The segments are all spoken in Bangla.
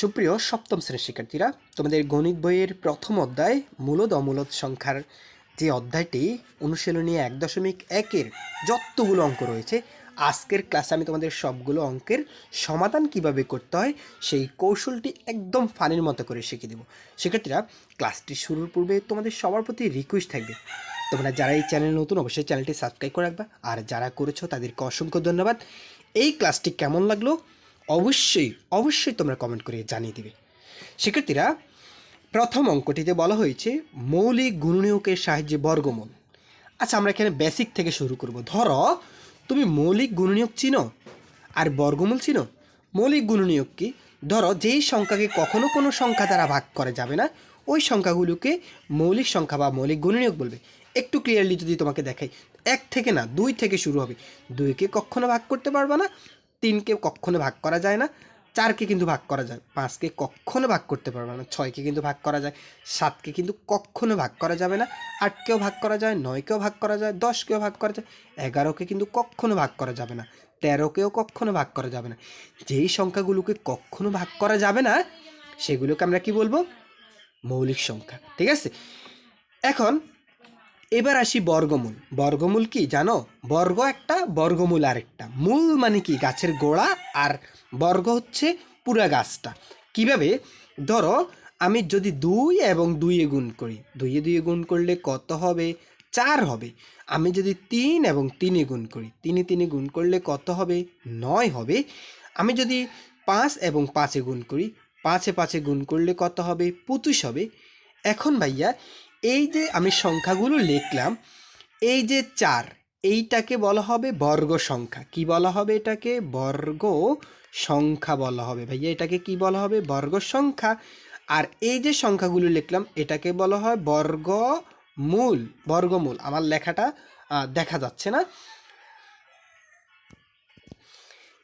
সুপ্রিয় সপ্তম শ্রেণির শিক্ষার্থীরা, তোমাদের গণিত বইয়ের প্রথম অধ্যায় মূলদ অমূলদ সংখ্যার যে অধ্যায়টি, অনুশীলনী এক দশমিক একের যতগুলো অঙ্ক রয়েছে, আজকের ক্লাসে আমি তোমাদের সবগুলো অঙ্কের সমাধান কীভাবে করতে হয়, সেই কৌশলটি একদম ফানির মতো করে শিখিয়ে দেবো। শিক্ষার্থীরা ক্লাসটি শুরুর পূর্বে তোমাদের সবার প্রতি রিকোয়েস্ট থাকবে। তোমরা যারা এই চ্যানেল নতুন, অবশ্যই চ্যানেলটি সাবস্ক্রাইব করে রাখবা। আর যারা করেছ, তাদেরকে অসংখ্য ধন্যবাদ। এই ক্লাসটি কেমন লাগল? অবশ্যই অবশ্যই তোমরা কমেন্ট করে জানিয়ে দিবে। শিক্ষার্থীরা, প্রথম অঙ্কটিতে বলা হয়েছে, মৌলিক গুণনীয়কের সাহায্যে বর্গমূল। আচ্ছা আমরা এখানে বেসিক থেকে শুরু করব। ধরো, তুমি মৌলিক গুণনীয়ক চিনো, আর বর্গমূল চিনো। মৌলিক গুণনীয়ক কি? ধরো, যেই সংখ্যাকে কখনো কোনো সংখ্যা দ্বারা ভাগ করা যাবে না, ওই সংখ্যাগুলোকে মৌলিক সংখ্যা বা মৌলিক গুণনীয়ক বলবে। একটু ক্লিয়ারলি যদি তোমাকে দেখাই, এক থেকে না, দুই থেকে শুরু হবে। দুইকে কখনো ভাগ করতে পারবে না তিনকে কখনো ভাগ করা যায় না চারকে কিন্তু ভাগ করা যায় পাঁচকে কখনো ভাগ করতে পারবে না ছয়কে কিন্তু ভাগ করা যায় সাতকে কিন্তু কখনো ভাগ করা যাবে না আটকেও ভাগ করা যায় নয়কেও ভাগ করা যায় দশকেও ভাগ করা যায় এগারোকে কিন্তু কখনো ভাগ করা যাবে না তেরোকেও কখনো ভাগ করা যাবে না যেই সংখ্যাগুলোকে কখনো ভাগ করা যাবে না সেগুলোকে আমরা কি বলব মৌলিক সংখ্যা ঠিক আছে এখন এবার আসি বর্গমূল। বর্গমূল কি জানো? বর্গ একটা, বর্গমূল আরেকটা। মূল মানে কি? গাছের গোড়া আর বর্গ হচ্ছে পুরা গাছটা। কীভাবে? ধরো আমি যদি দুই এবং দুইয়ে গুণ করি। দুইয়ে দুইয়ে গুণ করলে কত হবে? চার হবে। আমি যদি তিন এবং তিনে গুণ করি, তিনে তিনে গুণ করলে কত হবে? নয় হবে। আমি যদি পাঁচ এবং পাঁচে গুণ করি, পাঁচে পাঁচে গুণ করলে কত হবে? পঁচিশ হবে। এখন ভাইয়া এই যে আমি সংখ্যাগুলো লিখলাম, এই যে চার, এইটাকে বলা হবে বর্গ সংখ্যা। কি বলা হবে এটাকে? বর্গ সংখ্যা বলা হবে। ভাইয়া, এটাকে কি বলা হবে? বর্গ সংখ্যা। আর এই যে সংখ্যাগুলো লিখলাম, এটাকে বলা হয় বর্গ মূল বর্গমূল আমার লেখাটা দেখা যাচ্ছে না।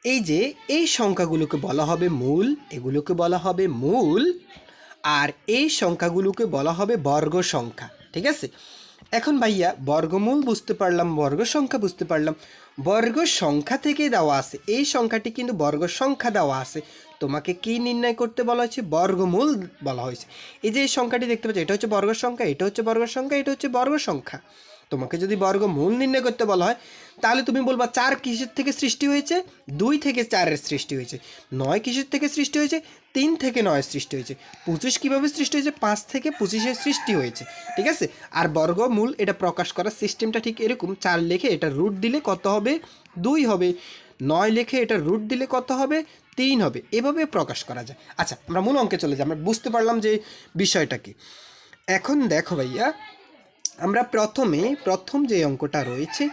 এই যে, এই সংখ্যাগুলোকে বলা হবে মূল, এগুলোকে বলা হবে মূল। আর এই সংখ্যাগুলোকে বলা হবে বর্গ সংখ্যা, ঠিক আছে? এখন ভাইয়া, বর্গমূল বুঝতে পারলাম, বর্গ সংখ্যা বুঝতে পারলাম। বর্গ সংখ্যা থেকে দেওয়া আছে, এই সংখ্যাটি কিন্তু বর্গ সংখ্যা দেওয়া আছে। তোমাকে কি নির্ণয় করতে বলা হয়েছে? বর্গমূল বলা হয়েছে। এই যে এই সংখ্যাটি দেখতে পাচ্ছ, এটা হচ্ছে বর্গ সংখ্যা, এটা হচ্ছে বর্গ সংখ্যা, এটা হচ্ছে বর্গ সংখ্যা। তোমাকে যদি বর্গমূল নির্ণয় করতে বলা হয়, তাহলে তুমি বলবা চার কিসের থেকে সৃষ্টি হয়েছে? দুই থেকে চারের সৃষ্টি হয়েছে। নয় কিসের থেকে সৃষ্টি হয়েছে? তিন থেকে নয় সৃষ্টি হয়েছে। পঁচিশ কীভাবে সৃষ্টি হয়েছে? পাঁচ থেকে পঁচিশের সৃষ্টি হয়েছে। ঠিক আছে? আর বর্গমূল এটা প্রকাশ করার সিস্টেমটা ঠিক এরকম। চার লেখে এটা রুট দিলে কত হবে? দুই হবে। নয় লেখে এটা রুট দিলে কত হবে? তিন হবে। এভাবে প্রকাশ করা যায়। আচ্ছা আমরা মূল অঙ্কে চলে যাই। আমরা বুঝতে পারলাম যে বিষয়টা কি। এখন দেখো ভাইয়া আমরা প্রথমে প্রথম যে অঙ্কটা রয়েছে,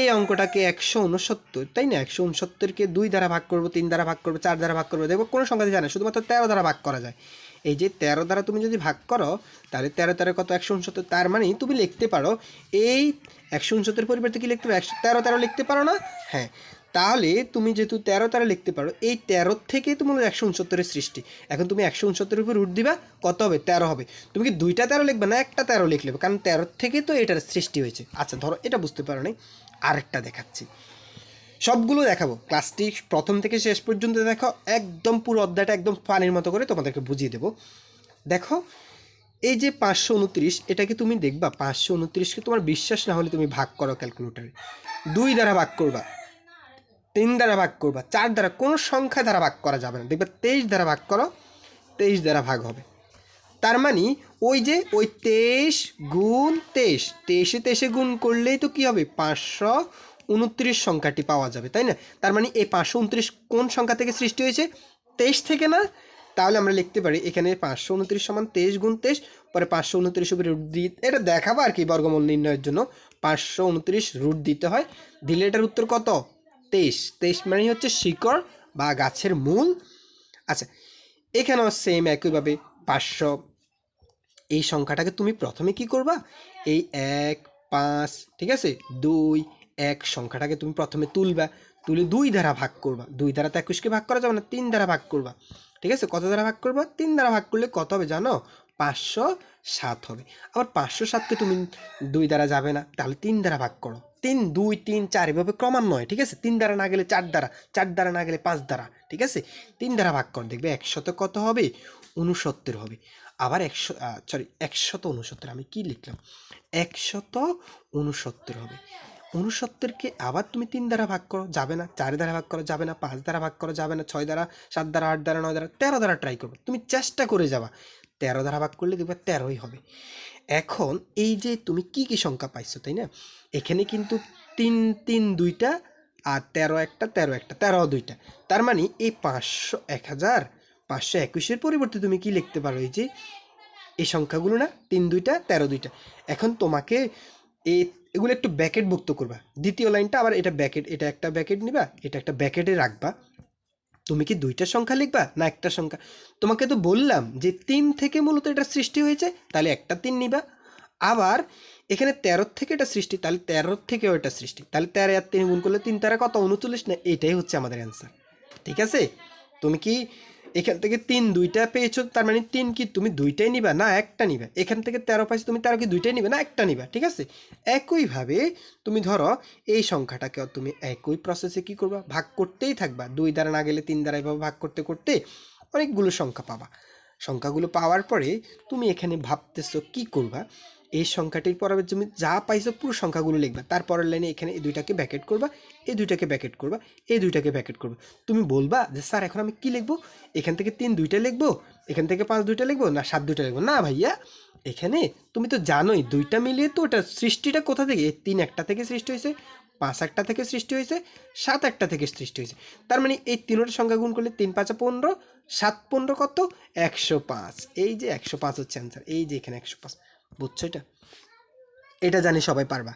এই অঙ্কটাকে একশো উনসত্তর, তাই না? একশো উনসত্তরকে দুই দ্বারা ভাগ করব, তিন দ্বারা ভাগ করব, চার দ্বারা ভাগ করব, দেখব কোনো সংখ্যা জানে শুধুমাত্র তেরো দ্বারা ভাগ করা যায়। এই যে তেরো দ্বারা তুমি যদি ভাগ করো, তাহলে তেরো তেরো কত একশো উনসত্তর? তার মানে তুমি লিখতে পারো, এই একশো উনসত্তর পরিবর্তে কি লিখতে পারো একশো তেরো তেরো লিখতে পারো না? হ্যাঁ তাহলে তুমি যেহেতু তেরো তেরো লিখতে পারো, এই তেরো থেকে তোমার একশো উনসত্তরের সৃষ্টি। এখন তুমি একশো উনসত্তরের উপর রুট দিবা, কত হবে? তেরো হবে। তুমি কি দুইটা তেরো লিখবে না একটা তেরো লিখলে কারণ তেরো থেকে তো এটার সৃষ্টি হয়েছে। আচ্ছা ধরো এটা বুঝতে পারো নাই, আরেকটা দেখাচ্ছি। সবগুলো দেখাবো। ক্লাসটি প্রথম থেকে শেষ পর্যন্ত দেখো, একদম পুরো অধ্যায়টা একদম পানির মতো করে তোমাদেরকে বুঝিয়ে দেবো। দেখো, এই যে পাঁচশো উনত্রিশ এটাকে তুমি দেখবা? পাঁচশো উনত্রিশকে তোমার বিশ্বাস না হলে তুমি ভাগ করো ক্যালকুলেটারে দুই দ্বারা ভাগ করবা। তিন দ্বারা ভাগ করবা, চার দ্বারা, কোনো সংখ্যা দ্বারা ভাগ করা যাবে না। দেখবে তেইশ দ্বারা ভাগ করো, তেইশ দ্বারা ভাগ হবে। তার মানে ওই যে, ওই তেইশ গুণ তেইশ, তেইশে তেইশে গুণ করলেই তো কী হবে? পাঁচশো উনত্রিশ সংখ্যাটি পাওয়া যাবে, তাই না? তার মানে এই পাঁচশো উনত্রিশ কোন সংখ্যা থেকে সৃষ্টি হয়েছে? তেইশ থেকে না? তাহলে আমরা লিখতে পারি এখানে পাঁচশো উনত্রিশ সমান তেইশ গুণ তেইশ, পরে পাঁচশো উনত্রিশ উপরে রুট দিয়ে এটা দেখাবো আর কি বর্গমূল নির্ণয়ের জন্য। পাঁচশো উনত্রিশ রুট দিতে হয়। দিলে এটার উত্তর কত? তেইশ তেইশ মানে হচ্ছে শিকড় বা গাছের মূল। আচ্ছা এখানেও সেম একইভাবে পাঁচশো। এই সংখ্যাটাকে তুমি প্রথমে কি করবা? এই এক, পাঁচ, ঠিক আছে? দুই, এক সংখ্যাটাকে তুমি প্রথমে তুলবা। তুলে দুই দ্বারা ভাগ করবা। দুই দ্বারা তো একুশকে ভাগ করা যাবে না, তিন দ্বারা ভাগ করবা। ঠিক আছে? কত দ্বারা ভাগ করবা? তিন দ্বারা ভাগ করলে কত হবে জানো? পাঁচশো সাত হবে। আবার পাঁচশো সাতকে তুমি দুই দ্বারা যাবে না, তাহলে তিন দ্বারা ভাগ করো। তিন, দুই, তিন, চার, এভাবে ক্রমান্বয়ে, ঠিক আছে? তিন দ্বারা না গেলে চার দ্বারা চার দ্বারা না গেলে পাঁচ দ্বারা, ঠিক আছে? তিন দ্বারা ভাগ কর, দেখবে একশত কত হবে? উনসত্তর হবে। আবার একশো সরি একশত উনসত্তর আমি কি লিখলাম? একশত উনসত্তর হবে। উনসত্তরকে আবার তুমি তিন দ্বারা ভাগ করো, যাবে না। চার দ্বারা ভাগ করা, যাবে না। পাঁচ দ্বারা ভাগ করা, যাবে না। ছয় দ্বারা, সাত দ্বারা, আট দ্বারা, নয় দ্বারা, তেরো দ্বারা ট্রাই করবে। তুমি চেষ্টা করে যাবা। তেরো দ্বারা ভাগ করলে দেখবে তেরোই হবে। এখন এই যে তুমি কি কি সংখ্যা পাইছো, তাই না? এখানে কিন্তু তিন তিন দুইটা আর তেরো একটা তেরো একটা, তেরো দুইটা। তার মানে এই পাঁচশো এক হাজার পাঁচশো একুশের পরিবর্তে তুমি কি লিখতে পারো? এই যে এই সংখ্যাগুলো না, তিন দুইটা, তেরো দুইটা। এখন তোমাকে এই এগুলো একটু ব্যাকেটভুক্ত করবা। দ্বিতীয় লাইনটা আবার এটা ব্যাকেট, এটা একটা ব্যাকেট নিবা, এটা একটা ব্যাকেটে রাখবা। তুমি কি দুইটা সংখ্যা লিখবা? না একটা সংখ্যা? তোমাকে তো বললাম যে তিন থেকে মূলত এটা সৃষ্টি হয়েছে, তাহলে একটা তিন নিবা। আবার এখানে তেরো থেকে এটা সৃষ্টি, তাহলে তেরোর থেকেও এটা সৃষ্টি। তাহলে তেরো আর তিন গুণ করলে তিন তেরো কত? উনচল্লিশ? না, এটাই হচ্ছে আমাদের অ্যান্সার ঠিক আছে? তুমি কি এখান থেকে তিন দুইটা পেয়েছ, তার মানে তিন কি তুমি দুইটাই নিবা না একটা নিবা? এখান থেকে তেরো পাইছো, তুমি তেরো কি দুইটাই নিবে না একটা নিবা, ঠিক আছে? একইভাবে তুমি ধরো এই সংখ্যাটাকে তুমি একই প্রসেসে কি করবা? ভাগ করতেই থাকবা। দুই দ্বারা না গেলে তিন দ্বারা এভাবে ভাগ করতে করতে অনেকগুলো সংখ্যা পাবা। সংখ্যাগুলো পাওয়ার পরে তুমি এখানে ভাবতেছো কি করবা? এই সংখ্যাটির পরে তুমি যা পাইছো পুরো সংখ্যাগুলো লিখবা। তারপরের লাইনে এখানে এই দুইটাকে ব্যাকেট করবা, এই দুইটাকে ব্যাকেট করবা, এই দুইটাকে ব্যাকেট করবা। তুমি বলবা যে, স্যার, এখন আমি কি লিখব? এখান থেকে তিন দুইটা লিখব, এখান থেকে পাঁচ দুইটা লিখব, না, সাত দুইটা লিখব? না, ভাইয়া, এখানে তুমি তো জানোই, দুইটা মিলিয়ে তো ওটা সৃষ্টিটা কোথা থেকে? তিন একটা থেকে সৃষ্টি হয়েছে, পাঁচ একটা থেকে সৃষ্টি হয়েছে, সাত একটা থেকে সৃষ্টি হয়েছে। তার মানে এই তিনোটা সংখ্যা গুণ করলে তিন পাঁচা পনেরো, সাত পনেরো কত? একশো পাঁচ। এই যে একশো পাঁচ হচ্ছে অ্যান্সার এই যে এখানে একশো পাঁচ। বুঝছ এটা? এটা জানি সবাই পারবা।